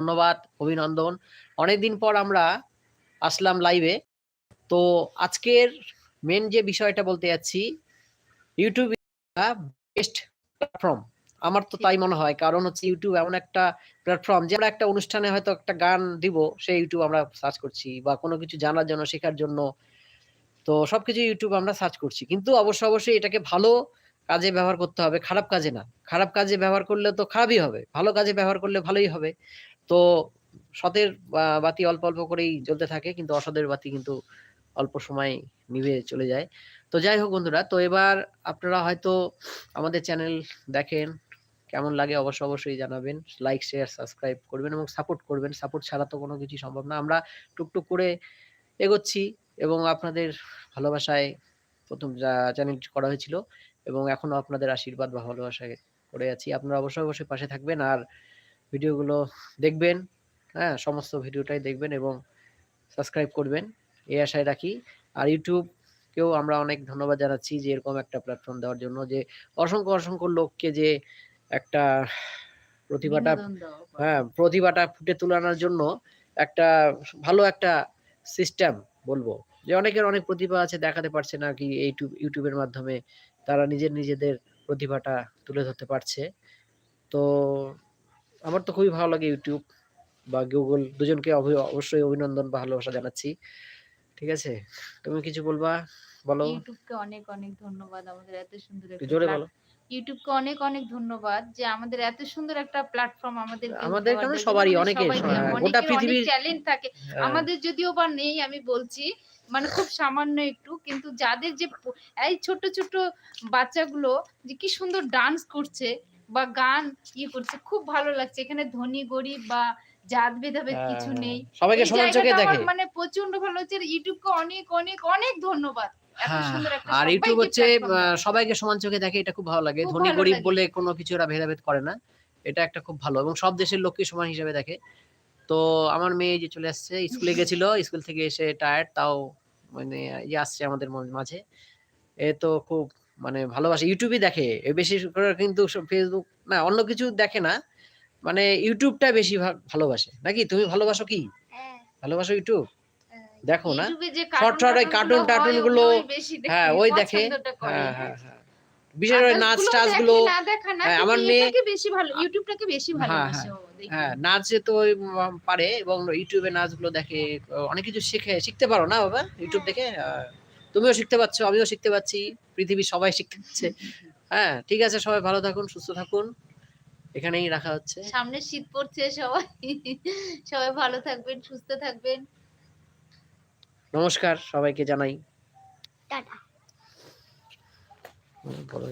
ধন্যবাদ, অভিনন্দন। অনেকদিন পর আমরা আসলাম লাইভে তো আজকের মেন যে বিষয়টা বলতে যাচ্ছি ইউটিউব বেস্ট প্ল্যাটফর্ম আমার তো তাই মনে হয়, কারণ হচ্ছে ইউটিউব এমন একটা প্ল্যাটফর্ম যে আমরা একটা অনুষ্ঠানে হয়তো একটা গান দিব, সেই ইউটিউব আমরা সার্চ করছি বা কোনো কিছু জানার জন্য, শেখার জন্য। তো সবকিছু ইউটিউব আমরা সার্চ করছি। কিন্তু অবশ্য অবশ্যই এটাকে ভালো কাজে ব্যবহার করতে হবে, খারাপ কাজে না। খারাপ কাজে ব্যবহার করলে তো খারাপই হবে, ভালো কাজে ব্যবহার করলে ভালোই হবে। তো সতের বাতি অল্প অল্প করেই জ্বলতে থাকে, কিন্তু অসদের বাতি কিন্তু অল্প সময় নিভে চলে যায়। তো যাই হোক বন্ধুরা, তো এবার আপনারা হয়তো আমাদের চ্যানেল দেখেন, কেমন লাগে অবশ্যই অবশ্যই জানাবেন। লাইক শেয়ার সাবস্ক্রাইব করবেন এবং সাপোর্ট করবেন। সাপোর্ট ছাড়া তো কোনো কিছু সম্ভব না। আমরা টুকটুক করে এগোচ্ছি এবং আপনাদের ভালোবাসায় প্রথম চ্যানেল করা হয়েছিল এবং এখনও আপনাদের আশীর্বাদ বা ভালোবাসায় করে আছি। আপনারা অবশ্যই অবশ্যই পাশে থাকবেন। আর ভিডিওগুলো দেখবেন হ্যাঁ সমস্ত ভিডিওটাই দেখবেন এবং সাবস্ক্রাইব করবেন। এই আশায় রাখি। আর ইউটিউবকেও আমরা অনেক ধন্যবাদ জানাচ্ছি যে এরকম একটা প্ল্যাটফর্ম দেওয়ার জন্য যে অসংখ্য অসংখ্য লোককে যে একটা প্রতিভাটা। হ্যাঁ প্রতিভাটা ফুটে তোলানোর জন্য একটা ভালো একটা সিস্টেম বলব। যে অনেকের অনেক প্রতিভা আছে দেখাতে পারছে না কি ইউটিউব ইউটিউবের মাধ্যমে তারা নিজের নিজেদের প্রতিভাটা তুলে ধরতে পারছে। তো আমার তো খুবই ভালো লাগে ইউটিউব বা গুগল দুজনকে অবশ্যই অভিনন্দন বা ভালোবাসা জানাচ্ছি। ঠিক আছে? তুমি কিছু বলবা? বলো। ইউটিউবকে অনেক অনেক ধন্যবাদ আমাদের এত সুন্দর একটা জোরে বলো। ইউটিউবকে অনেক অনেক ধন্যবাদ যে আমাদের এত সুন্দর একটা প্ল্যাটফর্ম আমাদের আমাদের কেন সবারই অনেকের হ্যাঁ, গোটা পৃথিবীর ট্যালেন্ট থাকে। হ্যাঁ, আমাদের যদিও বা নেই আমি বলছি মানে খুব সামান্য একটু কিন্তু যাদের যে এই ছোট ছোট বাচ্চাগুলো যে কি সুন্দর ডান্স করছে বা গান ইয়ে করছে খুব ভালো লাগছে। এখানে ধনী গরিব বা জাত ভেদাভেদ হ্যাঁ, কিছু নেই। সবাইকে সমান চোখে দেখে। মানে প্রচণ্ড ভালো হচ্ছে ইউটিউবকে অনেক অনেক অনেক ধন্যবাদ। হ্যাঁ, আর ইউটিউব হচ্ছে। সবাইকে সমান চোখে দেখে এটা খুব ভালো লাগে। ধনী গরিব বলে কোনো কিছু ওরা ভেদাভেদ করে না। এটা একটা খুব ভালো এবং সব দেশের লোককে সমান হিসেবে দেখে। তো আমার মেয়ে যে চলে আসছে স্কুলে গেছিল স্কুল থেকে এসে টায়ার্ড তাও মানে ইয়ে আসছে আমাদের মাঝে। এ তো খুব মানে ভালোবাসে। ইউটিউবই দেখে। বেশি করে কিন্তু ফেসবুক না অন্য কিছু দেখে না। মানে ইউটিউবটা বেশি ভালোবাসে। নাকি? তুমি ভালোবাসো কি? ভালোবাসো ইউটিউব দেখো না। Short short ওই কার্টুন টার্টুনগুলো হ্যাঁ, ওই দেখে। হ্যাঁ হ্যাঁ হ্যাঁ। বিশেষ করে নাচ টাচগুলো হ্যাঁ, আমার মেয়ে- বেশি ভালো ইউটিউবটাকে বেশি হ্যাঁ, ভালোবাসে। হ্যাঁ নাচে তো পারে এবং ইউটিউবে নাচগুলো দেখে অনেক কিছু শিখে শিখতে পারো না বাবা? ইউটিউব দেখে? তুমিও শিখতে পারছ আমিও শিখতে পাচ্ছি পৃথিবীর সবাই শিখতে পারছে। হ্যাঁ ঠিক আছে সবাই ভালো থাকুন সুস্থ থাকুন। এখানেই রাখা হচ্ছে। সামনে শীত পড়ছে সবাই। সবাই ভালো থাকবেন সুস্থ থাকবেন। নমস্কার সবাইকে জানাই। টাটা। বলো।